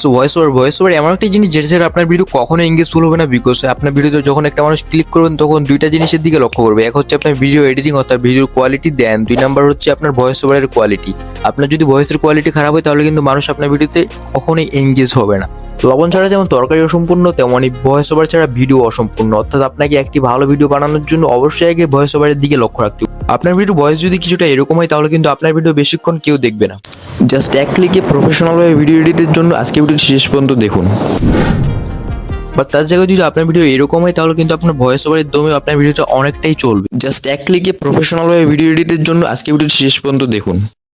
So voice over voice over এমন একটা জিনিস যেটা ছাড়া আপনার ভিডিও কখনো এঙ্গেজফুল হবে না বিকজ আপনার ভিডিওতে যখন একটা মানুষ ক্লিক করবেন, তখন দুইটা জিনিসের দিকে লক্ষ্য করবে। এক হচ্ছে আপনার ভিডিও এডিটিং অর্থাৎ ভিডিওর কোয়ালিটি দেন। দুই নাম্বার হচ্ছে আপনার ভয়েস ওভারের কোয়ালিটি আপনার যদি ভয়েসের কোয়ালিটি খারাপ হয়, তাহলে কিন্তু মানুষ আপনার ভিডিওতে কখনোই এঙ্গেজ হবে না। লবণ ছাড়া যেমন তরকারি অসম্পূর্ণ তেমনই ভয়েস ওভার ছাড়া ভিডিও অসম্পূর্ণ। অর্থাৎ আপনাকে একটি ভালো ভিডিও বানানোর জন্য অবশ্যই আগে ভয়েস ওভারের দিকে লক্ষ্য রাখতে হবে। আপনার ভিডিও ভয়েস যদি কিছুটা এরকম হয়, তাহলে কিন্তু আপনার ভিডিও বেশিক্ষণ কেউ দেখবে না। জাস্ট এক ক্লিকে প্রফেশনালভাবে ভিডিও এডিটের জন্য আজকে ভিডিও শেষ পর্যন্ত দেখুন। বা তার জায়গায় যদি আপনার ভিডিও এরকম হয় তাহলে কিন্তু আপনার ভয়েস ওভারের দমে আপনার ভিডিওটা অনেকটাই চলবে। জাস্ট এক ক্লিকে প্রফেশনালভাবে ভিডিও এডিটের জন্য আজকে ভিডিও শেষ পর্যন্ত দেখুন।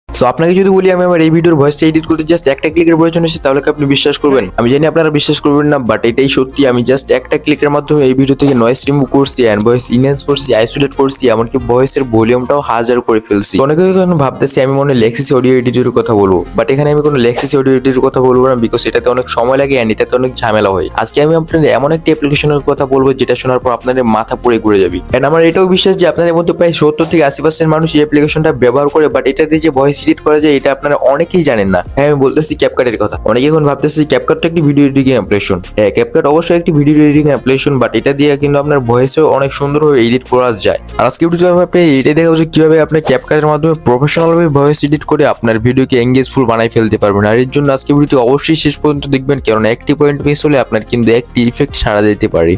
সো আপনাকে যদি বলি আমি আমার এই ভিডিওর ভয়েসটা এডিট করতে জাস্ট একটা ক্লিকের প্রয়োজন এসে তাহলে কি আপনি বিশ্বাস করবেন? আমি জানি আপনারা বিশ্বাস করবেন না বাট এটাই সত্যি। আমি জাস্ট একটা ক্লিকের মাধ্যমে এই ভিডিও থেকে নয়েস রিমুভ করছি অ্যান্ড ভয়েস ইনহ্যান্স করছি আইসোলেট করছি এমনকি ভয়েসের ভলিউমটাও হাজার করে ফেলছি। অনেকে এখন ভাবতেছি আমি মনে হয় লেক্সিস অডিও এডিটের কথা বলব বাট এখানে আমি কোনো লেক্সিস অডিও এডিটের কথা বলব না বিকজ এটাতে অনেক সময় লাগে অ্যান্ড এটাতে অনেক ঝামেলা হয়। আজকে আমি আপনাদের এমন একটি অ্যাপ্লিকেশনের কথা বলব যেটা শোনার পর আপনাদের মাথা পুরো ঘুরে যাবে। অ্যান্ড আমার এটাও বিশ্বাস যে আপনাদের মধ্যে প্রায় সত্তর থেকে আশি পার্সেন্ট মানুষ এই অ্যাপ্লিকেশনটা ব্যবহার করে বাট এটা দিয়ে যে ভয়েস এডিট করা যায় এটা আপনারা অনেকেই জানেন না। হ্যাঁ আমি বলতেছি ক্যাপকাটের কথা। অনেকে এখন ভাবতেছি ক্যাপকাট একটি ভিডিও এডিটিং অ্যাপ্লিকেশন হ্যাঁ ক্যাপকাট অবশ্যই একটি ভিডিও এডিটিং অ্যাপ্লিকেশন বাট এটা দিয়ে কিন্তু আপনার ভয়েসেও অনেক সুন্দরভাবে এডিট করা যায়। আর আজকে ভিডিও আপনি এটাই দেখা হচ্ছে কীভাবে আপনি ক্যাপকাটের মাধ্যমে প্রফেশনাল ভাবে ভয়েস এডিট করে আপনার ভিডিওকে এঙ্গেজফুল বানাই ফেলতে পারবেন। আর এর জন্য আজকে ভিডিওটি অবশ্যই শেষ পর্যন্ত দেখবেন কারণ একটি পয়েন্ট মিস হলে আপনার কিন্তু একটি ইফেক্ট সারা দিতে পারে।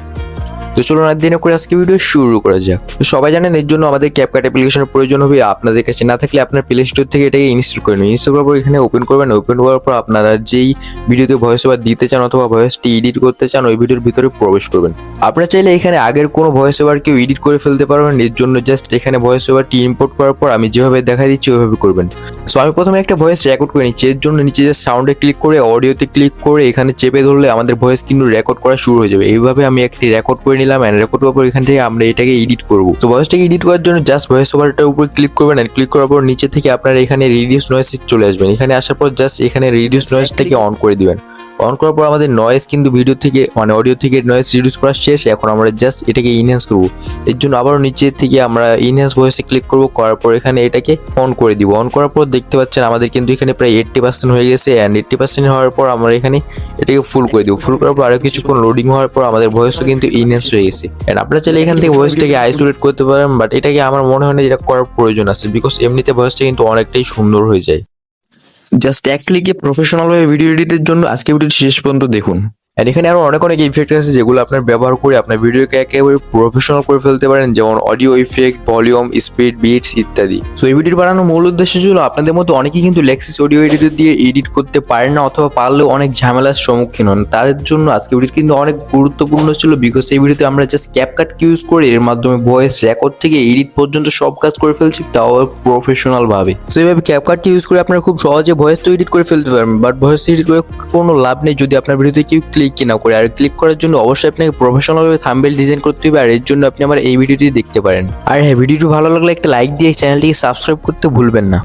তো চলুন আর দিনে করে আজকে ভিডিও শুরু করা যাক। তো সবাই জানেন এর জন্য আমাদের ক্যাপকাট অ্যাপ্লিকেশনের প্রয়োজন হবে। আপনাদের কাছে না থাকলে আপনার প্লে স্টোর থেকে এটাকে ইনস্টল করে নিন। ইনস্টল করার পর এখানে ওপেন করবেন। ওপেন করার পর আপনারা যেই ভিডিওতে ভয়েস ওভার দিতে চান অথবা ভয়েসটি এডিট করতে চান, ওই ভিডিওর ভিতরে প্রবেশ করবেন। আপনারা চাইলে এখানে আগের কোনো ভয়েস ওভার কেউ এডিট করে ফেলতে পারবেন। এর জন্য জাস্ট এখানে ভয়েস ওভারটি ইম্পোর্ট করার পর আমি যেভাবে দেখা দিচ্ছি, ওইভাবে করবেন। সো আমি প্রথমে একটা ভয়েস রেকর্ড করে নিচ্ছি। এর জন্য নিচে যে সাউন্ডে ক্লিক করে অডিওতে ক্লিক করে এখানে চেপে ধরলে আমাদের ভয়েস কিন্তু রেকর্ড করা শুরু হয়ে যাবে। এইভাবে আমি একটি রেকর্ড করে নিলাম অ্যান্ড রেকর্ড করার পর এখান থেকে আমরা এটাকে এডিট করব। তো ভয়েসটাকে এডিট করার জন্য জাস্ট ভয়েস ওভারটার উপর ক্লিক করবেন অ্যান্ড ক্লিক করার পর নিচে থেকে আপনারা এখানে রিডিউস নয়েস চলে আসবেন এখানে আসার পর জাস্ট এখানে রিডিউস নয়েসটাকে অন করে দিবেন। অন করার পর আমাদের নয়েজ কিন্তু ভিডিও থেকে মানে অডিও থেকে নয়েজ রিডিউস করা শেষ। এখন আমরা জাস্ট এটাকে ইনহ্যান্স করব। এর জন্য আবারও নিচে থেকে আমরা ইনহ্যান্স ভয়েসে ক্লিক করব। করার পর এখানে এটাকে অন করে দিব। অন করার পর দেখতে পাচ্ছেন আমাদের কিন্তু এখানে প্রায় এইট্টি পার্সেন্ট হয়ে গেছে। অ্যান্ড এইট্টি পার্সেন্ট হওয়ার পর আমরা এখানে এটাকে ফুল করে দিব। ফুল করার পর আরও কিছুক্ষণ লোডিং হওয়ার পর আমাদের ভয়েসও কিন্তু ইনহ্যান্স হয়ে গেছে। অ্যান্ড আপনারা চাইলে এখান থেকে ভয়েসটাকে আইসোলেট করতে পারেন। বাট এটাকে আমার মনে হয় না এটা করার প্রয়োজন আছে। বিকজ এমনিতে ভয়েসটা কিন্তু অনেকটাই সুন্দর হয়ে যায়। জাস্ট এক ক্লিকে প্রফেশনালভাবে ভিডিও এডিটের জন্য আজকে ভিডিওটি শেষ পর্যন্ত দেখুন। আর এখানে আরও অনেক অনেক ইফেক্ট আছে যেগুলো আপনার ব্যবহার করে আপনার ভিডিওকে একেবারে প্রফেশনাল করে ফেলতে পারেন, যেমন audio effect volume speed beats ইত্যাদি। সো এই ভিডিও বানানোর মূল উদ্দেশ্য ছিল আপনাদের মতো অনেকেই কিন্তু লেক্সিস অডিও এডিটর দিয়ে এডিট করতে পারেন না অথবা পারলেও অনেক ঝামেলার সম্মুখীন হন। তার জন্য আজকে ভিডিও কিন্তু অনেক গুরুত্বপূর্ণ ছিল বিকজ এই ভিডিওতে আমরা জাস্ট ক্যাপকাট ইউজ করে এর মাধ্যমে ভয়েস রেকর্ড থেকে এডিট পর্যন্ত সব কাজ করে ফেলছি, তাও প্রফেশনাল ভাবে। সো এইভাবে ক্যাপকাটটি ইউজ করে আপনারা খুব সহজে ভয়েস তো এডিট করে ফেলতে পারবেন বাট ভয়েস এডিট করে কোনো লাভ নেই যদি আপনার ভিডিওতে কেউ ক্লিক না করে আর ক্লিক করার জন্য অবশ্যই আপনাকে প্রফেশনাল ভাবে থাম্বেল ডিজাইন করতে হবে আর এর জন্য আপনি আমার এই ভিডিওটি দেখতে পারেন। আর হ্যাঁ ভিডিওটি ভালো লাগলে একটা লাইক দিয়ে চ্যানেলটিকে সাবস্ক্রাইব করতে ভুলবেন না।